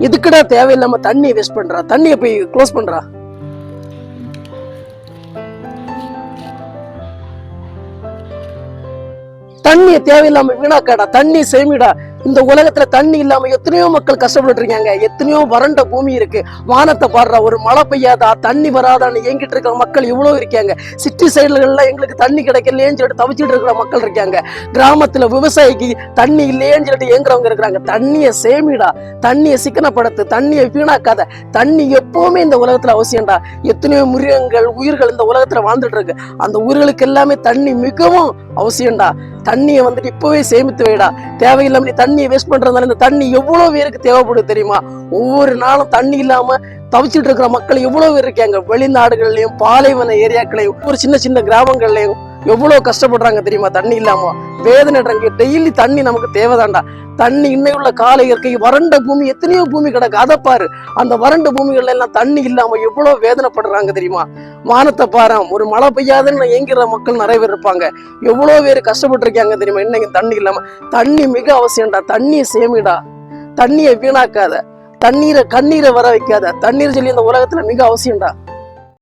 எதுக்குடா தேவையில்லாம தண்ணியை வேஸ்ட் பண்றா? தண்ணியை போய் க்ளோஸ் பண்றா? தண்ணியை தேவையில்லாம வீணாக்காடா? தண்ணி சேமிடா. இந்த உலகத்துல தண்ணி இல்லாம எத்தனையோ மக்கள் கஷ்டப்பட்டு இருக்காங்க எத்தனையோ வறண்ட பூமி இருக்கு. வானத்தை பாடுற ஒரு மழை பெய்யாதா தண்ணி வராதான்னு ஏங்கிட்டு இருக்கிற மக்கள் இவ்வளவு இருக்காங்க. சிட்டி சைடுகள்லாம் எங்களுக்கு தண்ணி கிடைக்கலையேன்னு சொல்லிட்டு தவிச்சிட்டு இருக்கிற மக்கள் இருக்காங்க. கிராமத்துல விவசாயிக்கு தண்ணி இல்லையேன்னு சொல்லிட்டு ஏங்குறவங்க இருக்கிறாங்க. தண்ணியை சேமிடா தண்ணியை சிக்கனப்படுத்து தண்ணியை வீணாக்காத தண்ணி எப்பவுமே இந்த உலகத்துல அவசியம்டா. எத்தனையோ மிருகங்கள் உயிர்கள் இந்த உலகத்துல வாழ்ந்துட்டு இருக்கு அந்த உயிர்களுக்கு எல்லாமே தண்ணி மிகவும் அவசியம்டா. தண்ணியை வந்துட்டு இப்பவே சேமித்து வைடா. தேவையில்லாம நீ தண்ணியை வேஸ்ட் பண்றதுனால இந்த தண்ணி எவ்வளவு பேருக்கு தேவைப்படுது தெரியுமா? ஒவ்வொரு நாளும் தண்ணி இல்லாம தவிச்சிட்டு இருக்கிற மக்கள் எவ்வளவு பேர் இருக்காங்க? வெளிநாடுகள்லயும் பாலைவன ஏரியாக்களையும் ஒரு சின்ன சின்ன கிராமங்கள்லயும். எவ்வளவு கஷ்டப்படுறாங்க தெரியுமா? தண்ணி இல்லாம. வேதனைடுறாங்க டெய்லி தண்ணி நமக்கு தேவைதாண்டா. தண்ணி இன்னையுள்ள கால இயற்கை வறண்ட பூமி எத்தனையோ பூமி கிடக்கு. அதை பாரு. அந்த வறண்ட பூமிகள்ல எல்லாம் தண்ணி இல்லாம எவ்வளவு வேதனைப்படுறாங்க தெரியுமா? வானத்தை பாரு. ஒரு மழை பெய்யாதுன்னு ஏங்கிற மக்கள் நிறைய பேர் இருப்பாங்க. எவ்வளவு பேர் கஷ்டப்பட்டு இருக்காங்க தெரியுமா? இன்னைக்கு தண்ணி இல்லாம. தண்ணி மிக அவசியம்டா. தண்ணியை சேமிடா. தண்ணியை வீணாக்காத. தண்ணீரை கண்ணீரை வர வைக்காத. தண்ணீர் சொல்லி இந்த உலகத்துல மிக அவசியம்டா.